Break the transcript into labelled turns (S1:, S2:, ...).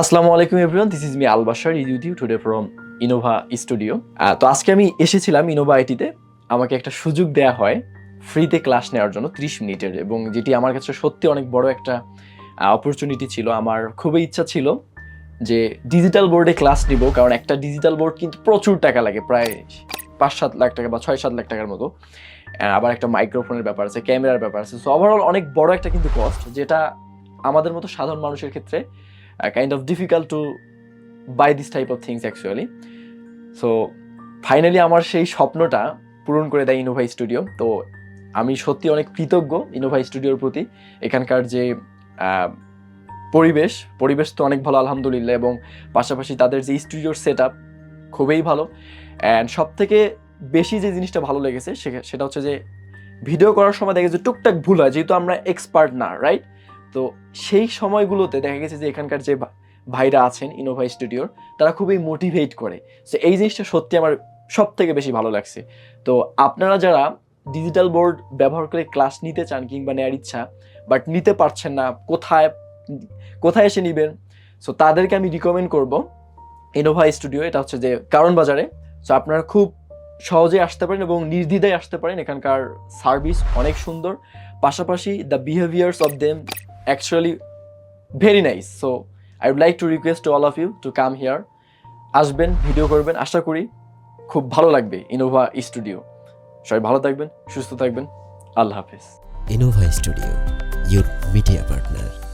S1: আসসালামু আলাইকুম everyone this is me Albasar YouTube today from Innova studio তো আজকে আমি এসেছিলাম ইনোভা আইটিতে আমাকে একটা সুযোগ দেয়া হয় ফ্রিতে ক্লাস নেওয়ার জন্য ত্রিশ মিনিটের, এবং যেটি আমার কাছে সত্যি অনেক বড় একটা অপরচুনিটি ছিল। আমার খুবই ইচ্ছা ছিল যে ডিজিটাল বোর্ডে ক্লাস নিব, কারণ একটা ডিজিটাল বোর্ড কিন্তু প্রচুর টাকা লাগে, প্রায় পাঁচ সাত লাখ টাকা বা ছয় সাত লাখ টাকার মতো। আবার একটা মাইক্রোফোনের ব্যাপার আছে ক্যামেরার ব্যাপার আছে। সো ওভারঅল অনেক বড় একটা কিন্তু কস্ট যেটা আমাদের মতো সাধারণ মানুষের ক্ষেত্রে kind of difficult to buy this type of things actually so finally আমার সেই স্বপ্নটা পূরণ করে দেয় ইনোভাই স্টুডিও তো আমি সত্যি অনেক কৃতজ্ঞ ইনোভাই স্টুডিওর প্রতি। এখানকার যে পরিবেশ পরিবেশ তো অনেক ভালো, আলহামদুলিল্লাহ, এবং পাশাপাশি তাদের যে স্টুডিওর সেট আপ খুবই ভালো। অ্যান্ড সব থেকে বেশি যে জিনিসটা ভালো লেগেছে সেটা হচ্ছে যে ভিডিও করার সময় দেখে যে টুকটাক ভুল হয়, যেহেতু আমরা এক্সপার্ট না রাইট তো সেই সময়গুলোতে দেখা গেছে যে এখানকার যে ভাইরা আছেন ইনোভাই স্টুডিওর তারা খুবই মোটিভেট করে। সো এই জিনিসটা সত্যি আমার সব থেকে বেশি ভালো লাগছে। তো আপনারা যারা ডিজিটাল বোর্ড ব্যবহার করে ক্লাস নিতে চান কিংবা নেওয়ার ইচ্ছা বাট নিতে পারছেন না, কোথায় কোথায় এসে নেবেন? সো তাদেরকে আমি রিকমেন্ড করব ইনোভা স্টুডিও এটা হচ্ছে যে কারণ বাজারে। সো আপনারা খুব সহজে আসতে পারেন এবং নির্দ্বিধায় আসতে পারেন। এখানকার সার্ভিস অনেক সুন্দর। পাশাপাশি the behaviours of them actually very nice so I would like to request to all of you to come here আসবেন ভিডিও করবেন, আশা করি খুব ভালো লাগবে ইনোভা স্টুডিও সবাই ভালো থাকবেন, সুস্থ থাকবেন, আল্লাহ হাফিজ।
S2: Innova studio your media partner.